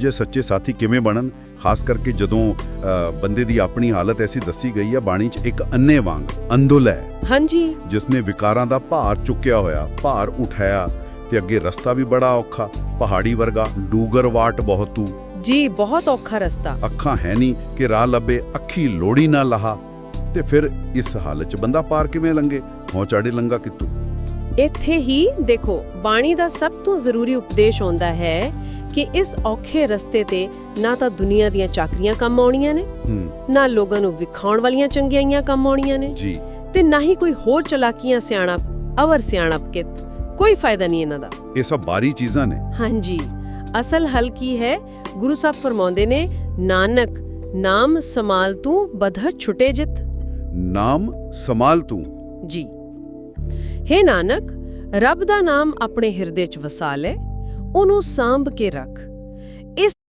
ਜਿਹੇ ਸੱਚੇ ਸਾਥੀ ਕਿਵੇਂ ਬਣਨ ਖਾਸ ਕਰਕੇ ਜਦੋਂ ਬੰਦੇ ਦੀ ਆਪਣੀ ਹਾਲਤ ਐਸੀ ਦੱਸੀ ਗਈ ਹੈ ਬਾਣੀ 'ਚ ਇੱਕ ਅੰਨੇ ਵਾਂਗ ਅੰਦੋਲ ਹੈ। ਹਾਂਜੀ। ਜਿਸਨੇ ਵਿਕਾਰਾਂ ਦਾ ਭਾਰ ਚੁੱਕਿਆ ਹੋਇਆ ਭਾਰ ਉਠਾਇਆ ਤੇ ਅੱਗੇ ਰਸਤਾ ਵੀ ਬੜਾ ਔਖਾ ਪਹਾੜੀ ਵਰਗਾ ਡੂਗਰ ਵਾਟ ਬਹੁਤ। ਜੀ ਬਹੁਤ ਔਖਾ ਰਸਤਾ। ਅੱਖਾਂ ਹੈ ਨਹੀਂ ਕਿ ਰਾਹ ਲੱਭੇ ਅੱਖੀ ਲੋੜੀ ਨਾ ਲਹਾ। ਤੇ ਫਿਰ ਇਸ ਹਾਲਤ 'ਚ ਬੰਦਾ ਪਾਰ ਕਿਵੇਂ ਲੰਗੇ ਹੌ ਚਾੜੇ ਲੰਗਾ ਕਿਤੂ ਇੱਥੇ ਹੀ ਦੇਖੋ ਬਾਣੀ ਦਾ ਸਭ ਤੋਂ ਜ਼ਰੂਰੀ ਉਪਦੇਸ਼ ਹੁੰਦਾ ਹੈ ਕਿ ਇਸ ਔਖੇ ਰਸਤੇ ਤੇ ਨਾ ਤਾਂ ਦੁਨੀਆ ਦੀਆਂ ਚਾਕਰੀਆਂ ਕੰਮ ਆਉਣੀਆਂ ਨੇ ਨਾ ਲੋਕਾਂ ਨੂੰ ਵਿਖਾਉਣ ਵਾਲੀਆਂ ਚੰਗਿਆਈਆਂ ਕੰਮ ਆਉਣੀਆਂ ਨੇ ਜੀ। ਤੇ ਨਾ ਹੀ ਕੋਈ ਹੋਰ ਚਲਾਕੀਆਂ ਸਿਆਣਪ ਅਵਰ ਸਿਆਣਪ ਕਿਤ। ਕੋਈ ਫਾਇਦਾ ਨਹੀਂ ਇਹਨਾਂ ਦਾ। ਇਹ ਸਭ ਬਾਰੀ ਚੀਜ਼ਾਂ ਨੇ। ਹਾਂਜੀ। ਅਸਲ ਹੱਲ ਕੀ ਹੈ? ਗੁਰੂ ਸਾਹਿਬ ਫਰਮਾਉਂਦੇ ਨੇ ਨਾਨਕ ਨਾਮ ਸਮਾਲ ਤੂੰ ਬਧਰ ਛੁਟੇ ਜਿਤ। ਨਾਮ ਸਮਾਲ ਤੂੰ। ਜੀ। ਹੈ ਨਾਨਕ ਰੱਬ ਦਾ ਨਾਮ ਆਪਣੇ ਹਿਰਦੇ 'ਚ ਵਸਾ ਲੈ। ਉਹਨੂੰ ਸਾਂਭ ਕੇ ਰੱਖ।